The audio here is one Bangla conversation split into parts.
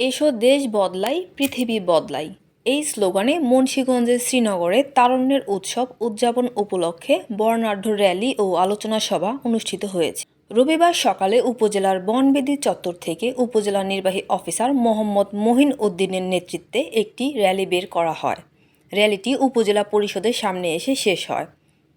এসো দেশ বদলাই, পৃথিবী বদলাই। এই স্লোগানে মুন্সীগঞ্জের শ্রীনগরে তারুণ্যের উৎসব উদযাপন উপলক্ষে বর্ণাঢ্য র্যালি ও আলোচনা সভা অনুষ্ঠিত হয়েছে। রবিবার সকালে উপজেলার বনবেদি চত্বর থেকে উপজেলা নির্বাহী অফিসার মোহাম্মদ মহিন উদ্দিনের নেতৃত্বে একটি র্যালি বের করা হয়। র্যালিটি উপজেলা পরিষদের সামনে এসে শেষ হয়।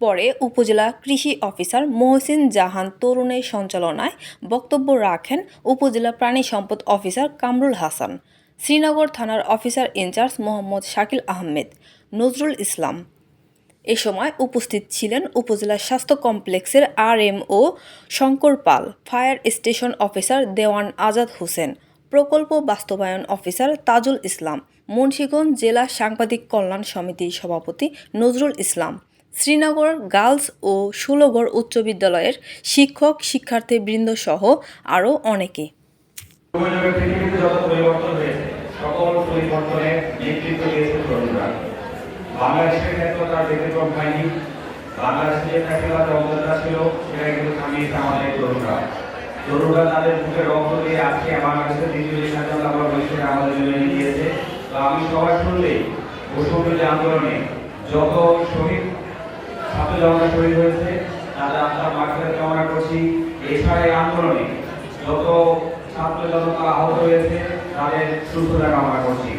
পরে উপজেলা কৃষি অফিসার মহসিন জাহান তরুণের সঞ্চালনায় বক্তব্য রাখেন উপজেলা প্রাণী সম্পদ অফিসার কামরুল হাসান, শ্রীনগর থানার অফিসার ইনচার্জ মোহাম্মদ শাকিল আহমেদ, নজরুল ইসলাম। এ সময় উপস্থিত ছিলেন উপজেলা স্বাস্থ্য কমপ্লেক্সের RMO Shankar Pal, fire station officer Dewan Azad Hossain, প্রকল্প বাস্তবায়ন অফিসার তাজুল ইসলাম, মুন্সিগঞ্জ জেলা সাংবাদিক কল্যাণ সমিতির সভাপতি নজরুল ইসলাম শ্রীনগর, গার্লস ও ষোলগড় উচ্চ বিদ্যালয়ের শিক্ষক, শিক্ষার্থীবৃন্দ সহ আরও অনেকে। তরুণরা। তাদের মুখে রক্ত দিয়ে আজকে বাংলাদেশের দ্বিতীয় স্বাধীনতা আমাদের জন্য তো আমি শুনলেই বসুন্ধরা আন্দোলনে যত শহীদ জওয়ানরা শহীদ হয়েছে তাহলে আত্মার মাগফিরাত কামনা করছি। এছাড়া এই আন্দোলনে যত ছাত্র জনতা আহত হয়েছে, তাদের সুস্থতা কামনা করছি।